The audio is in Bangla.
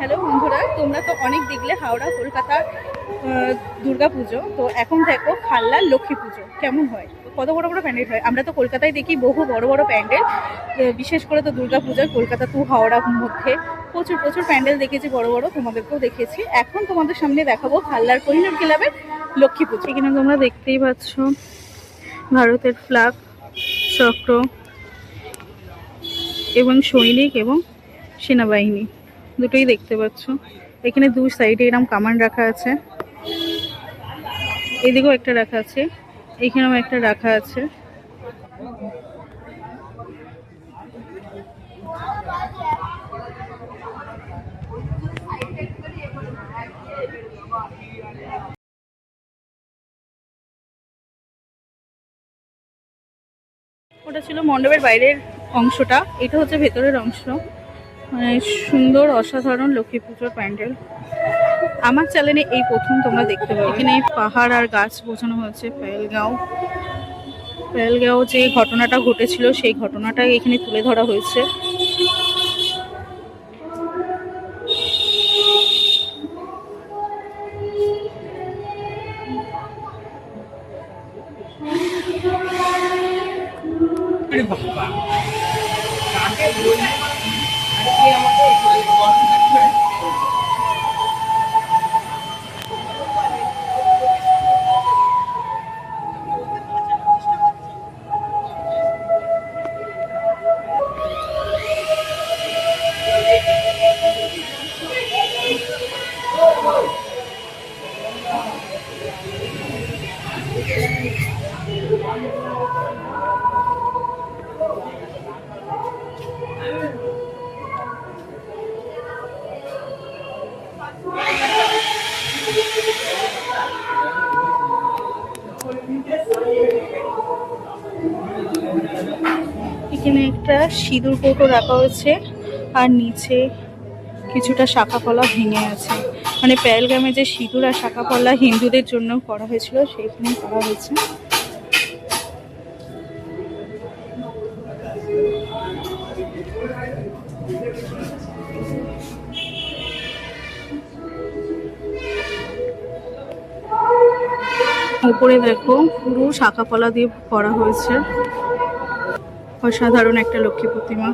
হ্যালো বন্ধুরা, তোমরা তো অনেক দেখলে হাওড়া, কলকাতা দুর্গা পুজো তো এখন দেখো খাল্লার লক্ষ্মী পুজো, কেমন হয়? কত বড় বড় প্যান্ডেল হয়? আমরা তো কলকাতায় দেখি বহু বড় বড় প্যান্ডেল বিশেষ করে তো দুর্গা পুজোয় কলকাতা টু হাওড়ার মধ্যে। প্রচুর প্রচুর প্যান্ডেল দেখেছি, বড় বড়, তোমাদেরকেও দেখেছি। এখন তোমাদের সামনে দেখাবো খাল্লার কোহিনুর ক্লাবের লক্ষ্মী পুজো। এখানে তোমরা দেখতেই পাচ্ছ ভারতের ফ্ল্যাগ, চক্র এবং সৈনিক এবং সেনাবাহিনী। দুটোই দেখতে পাচ্ছ। এখানে দু সাইডে এরকম কামান রাখা আছে। এদিকেও একটা রাখা আছে, এখানেও একটা রাখা আছে। ওটা ছিল মণ্ডপের বাইরের অংশটা, এটা হচ্ছে ভেতরের অংশ। মানে সুন্দর, অসাধারণ লক্ষ্মী পুজোর প্যান্ডেল। আমার চ্যানেলে এই প্রথম তোমরা দেখতে পাবে। এখানে পাহাড় আর গাছ বোঝানো হয়েছে, পেলগাঁও। পেলগাঁও যে ঘটনাটা ঘটেছিল, সেই ঘটনাটা এখানে তুলে ধরা হয়েছে। কাকে এখানে একটা সিঁদুর কৌটো রাখা হয়েছে আর নিচে কিছুটা শাখা কলা ভেঙে আছে। মানে প্যালগ্রামে যে সিঁদুর আর শাখা কলা হিন্দুদের জন্য করা হয়েছিল সেইখানে করা হয়েছে। উপরে দেখো, পুরো শাখা কলা দিয়ে করা হয়েছে। অসাধারণ একটা লক্ষ্মী প্রতিমা।